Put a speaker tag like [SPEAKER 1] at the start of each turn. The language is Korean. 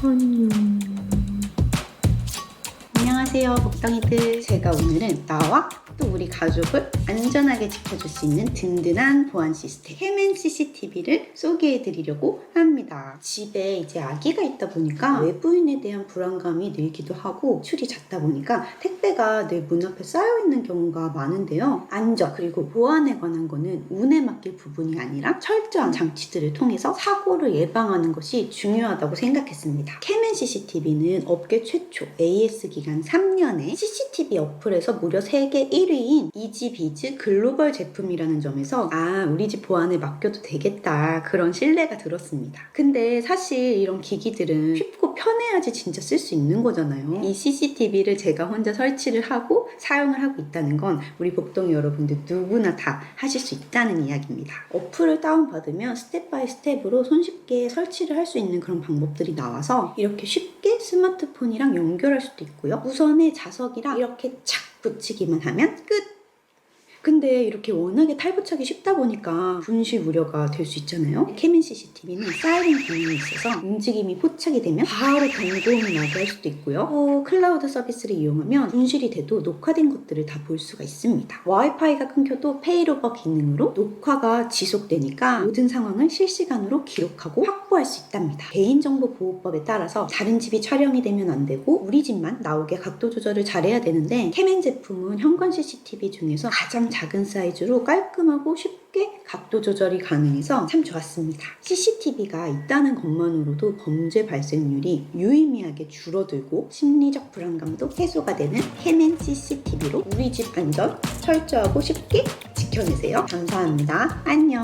[SPEAKER 1] 잠깐만요.
[SPEAKER 2] 안녕하세요, 복덩이들. 제가 오늘은 나와 또 우리 가족을 안전하게 지켜줄 수 있는 든든한 보안 시스템 해맨 CCTV를 소개해 드리려고 합니다. 집에 이제 아기가 있다 보니까 외부인에 대한 불안감이 늘기도 하고 출이 잦다 보니까 택배가 내 문 앞에 쌓여 있는 경우가 많은데요. 안전 그리고 보안에 관한 거는 운에 맡길 부분이 아니라 철저한 장치들을 통해서 사고를 예방하는 것이 중요하다고 생각했습니다. 캐맨 CCTV는 업계 최초 AS 기간 3 년에 CCTV 어플에서 무려 세계 1위인 이지비즈 글로벌 제품이라는 점에서 아 우리 집 보안에 맡겨도 되겠다 그런 신뢰가 들었습니다. 근데 사실 이런 기기들은 쉽고 편해야지 진짜 쓸 수 있는 거잖아요. 이 CCTV를 제가 혼자 설치를 하고 사용을 하고 있다는 건 우리 복동 여러분들 누구나 다 하실 수 있다는 이야기입니다. 어플을 다운받으면 스텝 바이 스텝으로 손쉽게 설치를 할 수 있는 그런 방법들이 나와서 이렇게 쉽게 스마트폰이랑 연결할 수도 있고요. 무선의 자석이랑 이렇게 착 붙이기만 하면 끝! 근데 이렇게 워낙에 탈부착이 쉽다 보니까 분실 우려가 될 수 있잖아요. 캐민 CCTV는 사이렌 기능이 있어서 움직임이 포착이 되면 바로 경고음이 나게 할 수도 있고요. 또 클라우드 서비스를 이용하면 분실이 돼도 녹화된 것들을 다 볼 수가 있습니다. 와이파이가 끊겨도 페이로버 기능으로 녹화가 지속되니까 모든 상황을 실시간으로 기록하고 확보할 수 있답니다. 개인정보 보호법에 따라서 다른 집이 촬영이 되면 안 되고 우리 집만 나오게 각도 조절을 잘해야 되는데 캐멘 제품은 현관 CCTV 중에서 가장 작은 사이즈로 깔끔하고 쉽게 각도 조절이 가능해서 참 좋았습니다. CCTV가 있다는 것만으로도 범죄 발생률이 유의미하게 줄어들고 심리적 불안감도 해소가 되는 캐멘 CCTV로 우리 집 안전 철저하고 쉽게 지켜내세요. 감사합니다. 안녕.